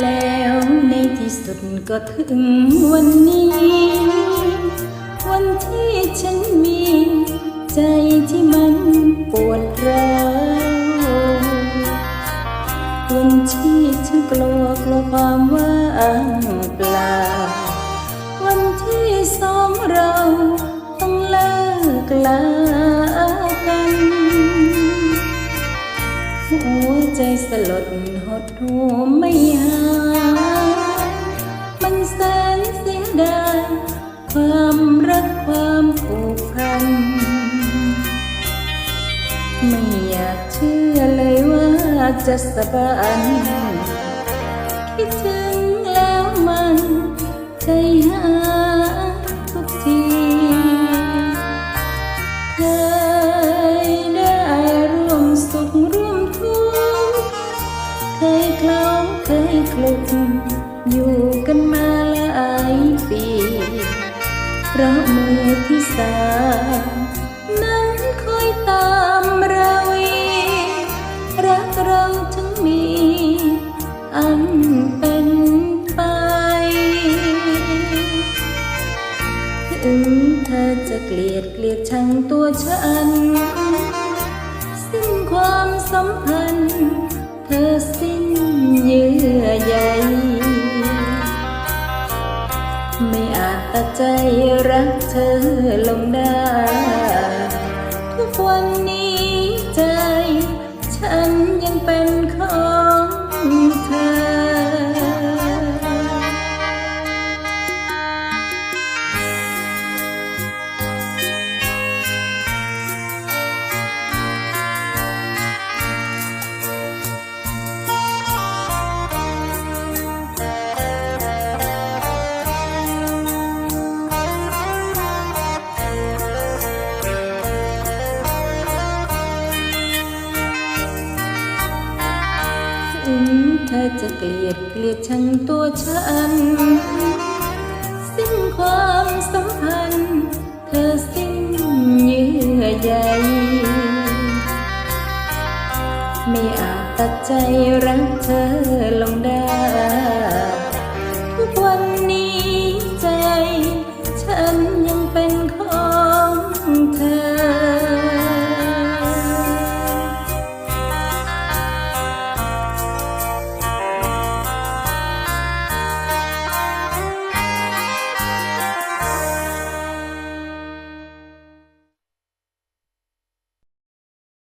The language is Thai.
แล้วในที่สุดก็ถึงวันนี้ วันที่ฉันมี ใจที่มันปวดร้าววันที่ฉันกลัวกลัวความว่างเปล่า วันที่สองเราต้องเลิกลา หัวใจสลดหดหูไม่หายมันแสนเสียดายความรักความผูกพัน ไม่อยากเชื่อเลยว่าจะสบายคิดถึง อยู่กันมาหลายปีเพราะมือที่สามนั้นคอยตามเรารักเราถึงมีอันเป็นไป ถึงเธอจะเกลียดเกลียดชังตัวฉัน สิ้นความสัมพันธ์ เธอสิ ไม่อาจตัดใจรักเธอลงได้ ทุกวันนี้ใจ ฉันยังเป็นของเธอ ถึงเธอจะเกลียดเกลียดชังตัวฉัน สิ้นความสัมพันธ์ เธอสิ้นเยื่อใยไม่อาจตัดใจรักเธอลงได้